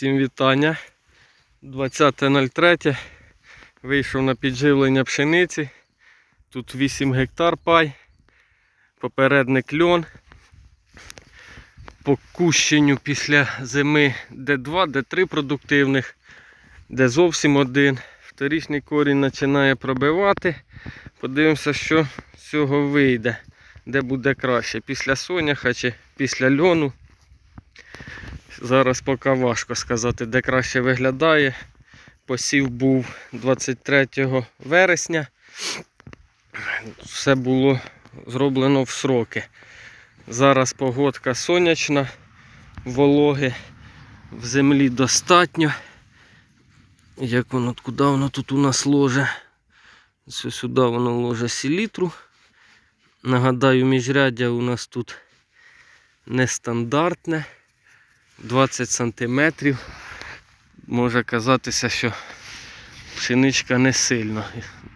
Всім вітання. 20.03. Вийшов на підживлення пшениці. Тут 8 гектар пай. Попередник льон. По кущенню після зими Д2, Д3 продуктивних, де зовсім один. Вторічний корінь починає пробивати. Подивимося, що з цього вийде, де буде краще. Після соняха чи після льону. Зараз поки важко сказати, де краще виглядає. Посів був 23 вересня. Все було зроблено в сроки. Зараз погодка сонячна, вологи в землі достатньо. Як воно, куди воно тут у нас ложе? Сюди воно ложе селітру. Нагадаю, міжряддя у нас тут нестандартне. 20 сантиметрів. Може казатися, що пшеничка не сильно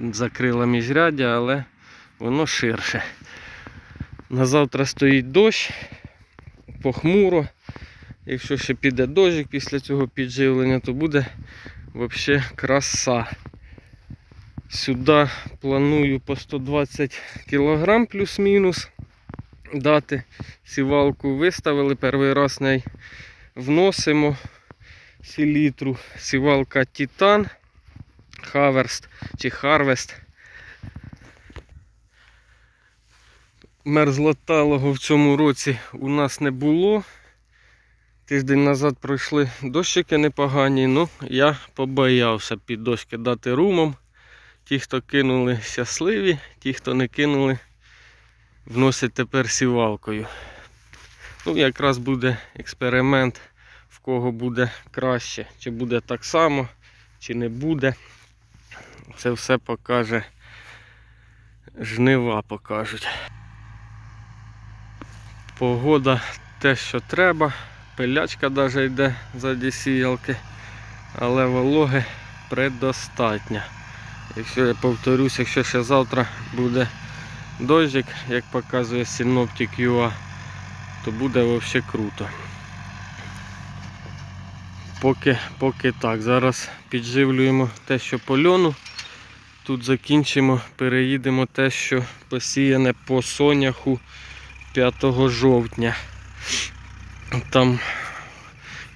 закрила міжряддя, але воно ширше. На завтра стоїть дощ, похмуро. Якщо ще піде дощик після цього підживлення, то буде взагалі краса. Сюди планую по 120 кг плюс-мінус дати. Сівалку виставили, перший раз неї вносимо селітру. Сівалка Титан, Хаверст чи Харвест. Мерзлоталого в цьому році у нас не було. Тиждень назад пройшли дощики непогані, ну я побоявся під дощ кидати румом. Ті, хто кинули щасливі, ті, хто не кинули, вносять тепер сівалкою. Ну, якраз буде експеримент, в кого буде краще, чи буде так само, чи не буде. Це все покаже жнива покажуть. Погода те, що треба. Пилячка навіть йде ззаді сіялки, але вологи предостатньо. Якщо я повторюсь, якщо ще завтра буде дощик, як показує Synoptic UA, то буде взагалі круто. Поки, поки так. Зараз підживлюємо те, що по льону. Тут закінчимо, переїдемо те, що посіяне по соняху 5 жовтня. Там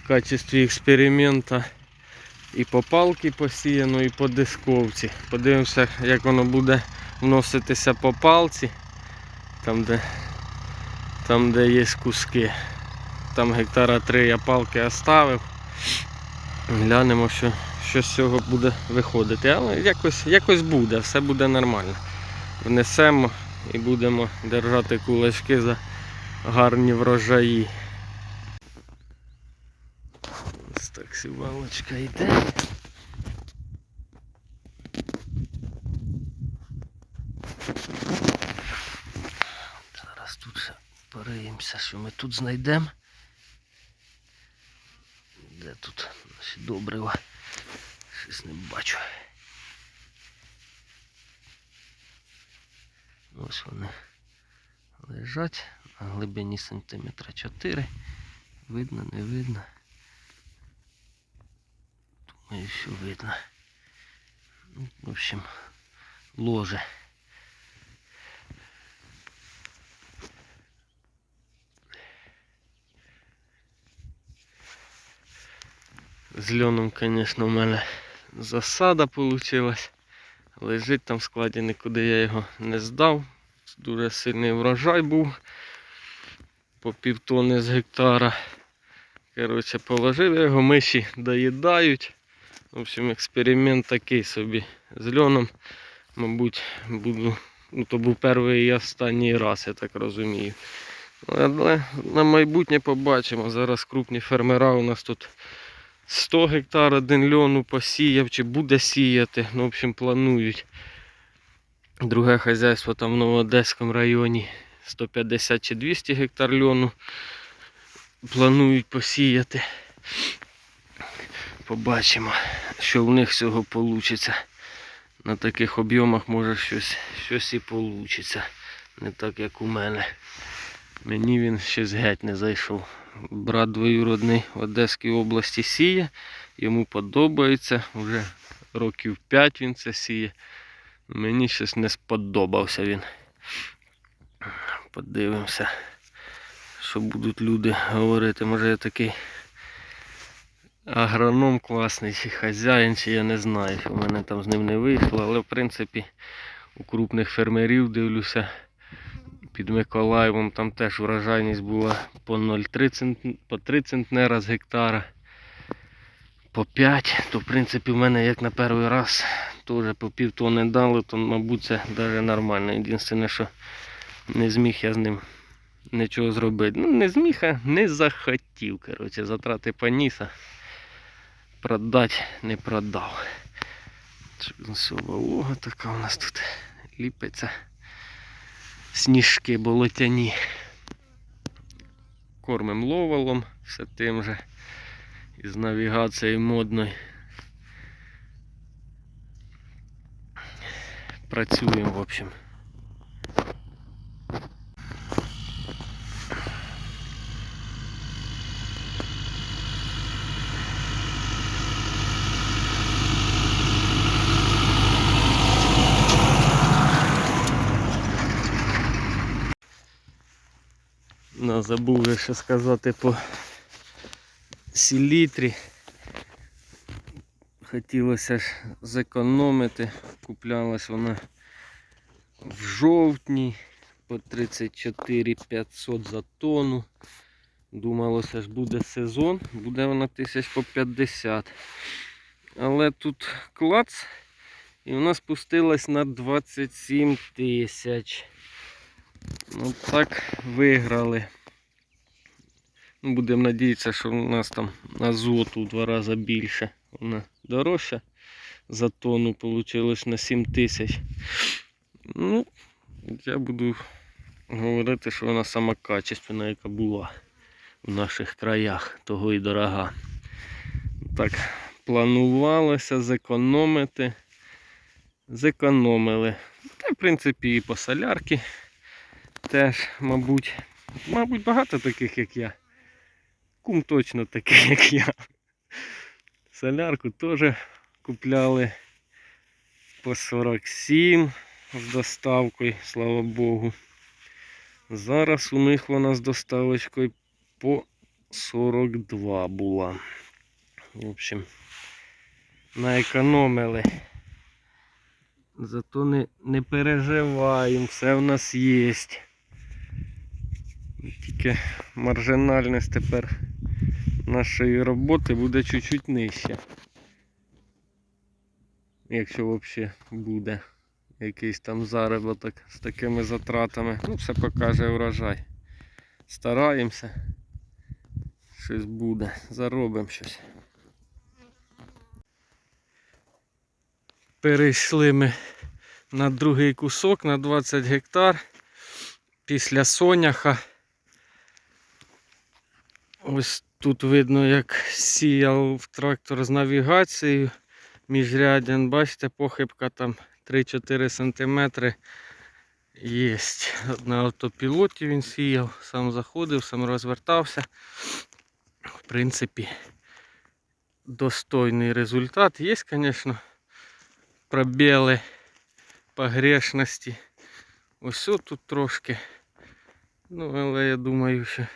в качестві експеримента і по палки посіяно, і по дисковці. Подивимося, як воно буде вноситися по палці, там де там де є куски. Там гектара 3 я палки оставив. Глянемо, що, що з цього буде виходити. Але якось, якось буде, все буде нормально. Внесемо і будемо держати кулачки за гарні врожаї. Ось так сівалочка йде. Зараз тут ще пориємося, що ми тут знайдемо. Де тут наші добрива? Щось не бачу. Ось вони лежать на глибині сантиметра 4. Видно, не видно. Думаю, що видно. Ну, В общем, ложе. З льоном, звісно, в мене засада вийшла. Лежить там в складі, нікуди я його не здав. Дуже сильний врожай був по півтони з гектара. Коротше, положив його, миші доїдають. В общем, експеримент такий собі з льоном. Мабуть, буду. Ну, то був перший і останній раз, я так розумію. Але на майбутнє побачимо. Зараз крупні фермера у нас тут 100 гектар один льону посіяв чи буде сіяти. Ну, в общем, планують. Друге хазяйство там в Новоодеському районі 150 чи 200 гектар льону планують посіяти. Побачимо, що в них з цього вийде. На таких об'ємах може щось, щось і вийде. Не так як у мене. Мені він щось геть не зайшов. Брат двоюродний в Одеській області сіє. Йому подобається. Вже років 5 він це сіє. Мені щось не сподобався він. Подивимося, що будуть люди говорити. Може я такий агроном класний, чи хазяїн, чи я не знаю, в мене там з ним не вийшло, але в принципі у крупних фермерів дивлюся. Під Миколаєвом там теж врожайність була по 0,3 цент... по 3 центнера з гектара, по 5, то в принципі в мене як на перший раз теж по пів тонни дали, то мабуть це навіть нормально. Єдине, що не зміг я з ним нічого зробити. Ну не зміг, а не захотів. Коротше, затрати поніса. Продати не продав. Волога така у нас тут ліпиться. Сніжки болотяні. Кормим ловолом, все тим же. Із навігацією модною. Працюємо, в общем. Ну, забув вже ще сказати по селітрі. Хотілося ж зекономити. Куплялась вона в жовтні по 34 500 за тонну. Думалося ж буде сезон, буде вона тисяч по 50. Але тут клац і вона спустилась на 27 тисяч. Ну так виграли. Будемо надіятися, що у нас там азоту в два рази більше. Вона дорожча за тонну вийшло на 7 тисяч. Ну, я буду говорити, що вона сама качественна, яка була в наших краях, того і дорога. Так, планувалося зекономити. Зекономили. Та, в принципі, і по солярки теж, мабуть, мабуть, багато таких, як я. Кум точно такий, як я. Солярку теж купляли по 47 з доставкою, слава Богу. Зараз у них вона з доставочкою по 42 була. В общем, наекономили. Зато не, не переживаємо, все в нас є. Тільки маржинальність тепер нашої роботи буде чуть-чуть нижча. Якщо взагалі буде якийсь там заробіток з такими затратами. Ну, все покаже врожай. Стараємося. Щось буде, заробимо щось. Перейшли ми на другий кусок на 20 гектар після соняха. Ось тут видно, як сіяв трактор з навігацією. Міжряден, бачите, похибка там 3-4 см є. На автопілоті він сіяв, сам заходив, сам розвертався. В принципі, достойний результат. Є, звісно, пробіли погрешності. Ось тут трошки. Ну, але я думаю, що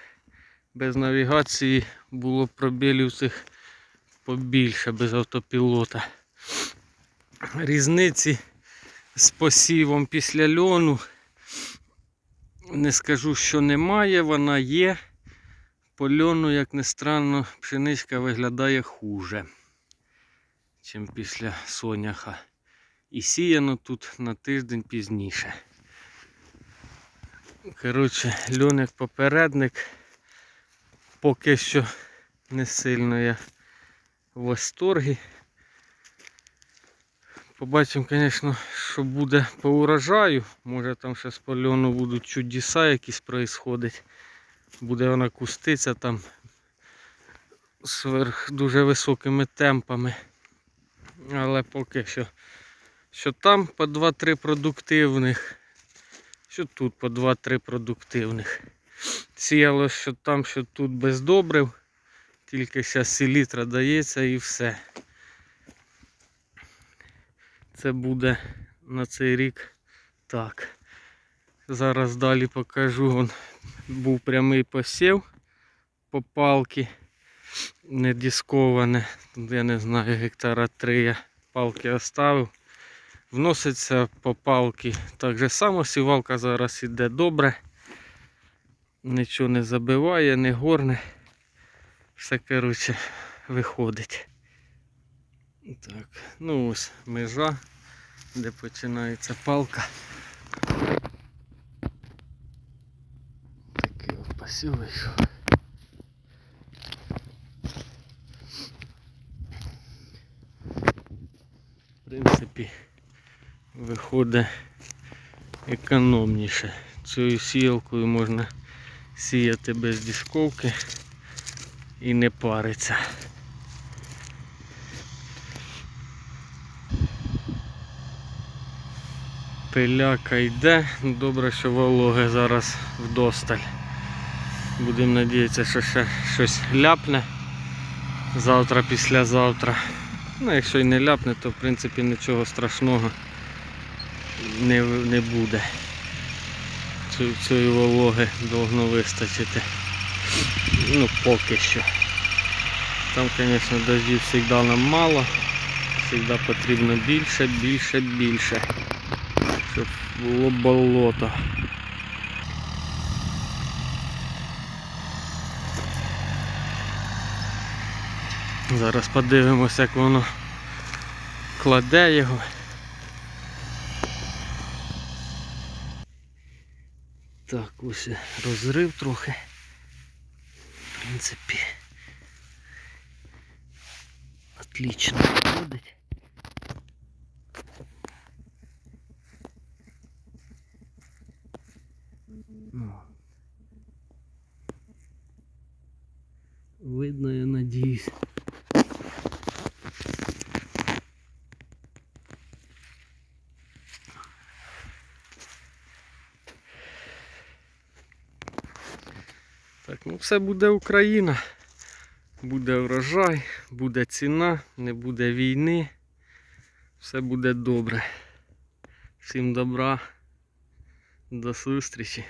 без навігації було пробілів цих побільше без автопілота. Різниці з посівом після льону. Не скажу, що немає, вона є. По льону, як не странно, пшеничка виглядає хуже, ніж після соняха. І сіяно тут на тиждень пізніше. Коротше, льон як попередник. Поки що не сильно я в восторгі. Побачимо, звісно, що буде по урожаю. Може там ще з польону будуть чудеса якісь происходить. Буде вона куститься там сверх дуже високими темпами. Але поки що, що там по 2-3 продуктивних, що тут по 2-3 продуктивних. Сіяло, що там, що тут без добрив. Тільки зараз селітра дається і все. Це буде на цей рік так. Зараз далі покажу. Вон був прямий посів по палки, не дисковане. Тут я не знаю, гектара 3 я палки оставив. Вноситься по палки так же само, сівалка зараз іде добре. Нічого не забиває, не горне. Все, коротше, виходить. Так, ну ось межа, де починається палка. Такий от вийшов. В принципі, виходить економніше. Цією сіялкою можна сіяти без дисковки і не париться. Пиляка йде, добре, що вологе зараз вдосталь. Будемо надіятися, що ще щось ляпне завтра, післязавтра. Ну, якщо й не ляпне, то в принципі нічого страшного не, не буде. Цієї вологи должно вистачити. Ну, поки що. Там, звісно, дождів завжди нам мало. Завжди потрібно більше, більше, більше. Щоб було болото. Зараз подивимося, як воно кладе його. Так, ось розрив трохи. В принципі. Отлично виходить. Ну. Видно, я надіюсь. Ну все буде Україна. Буде врожай, буде ціна, не буде війни. Все буде добре. Всім добра. До зустрічі.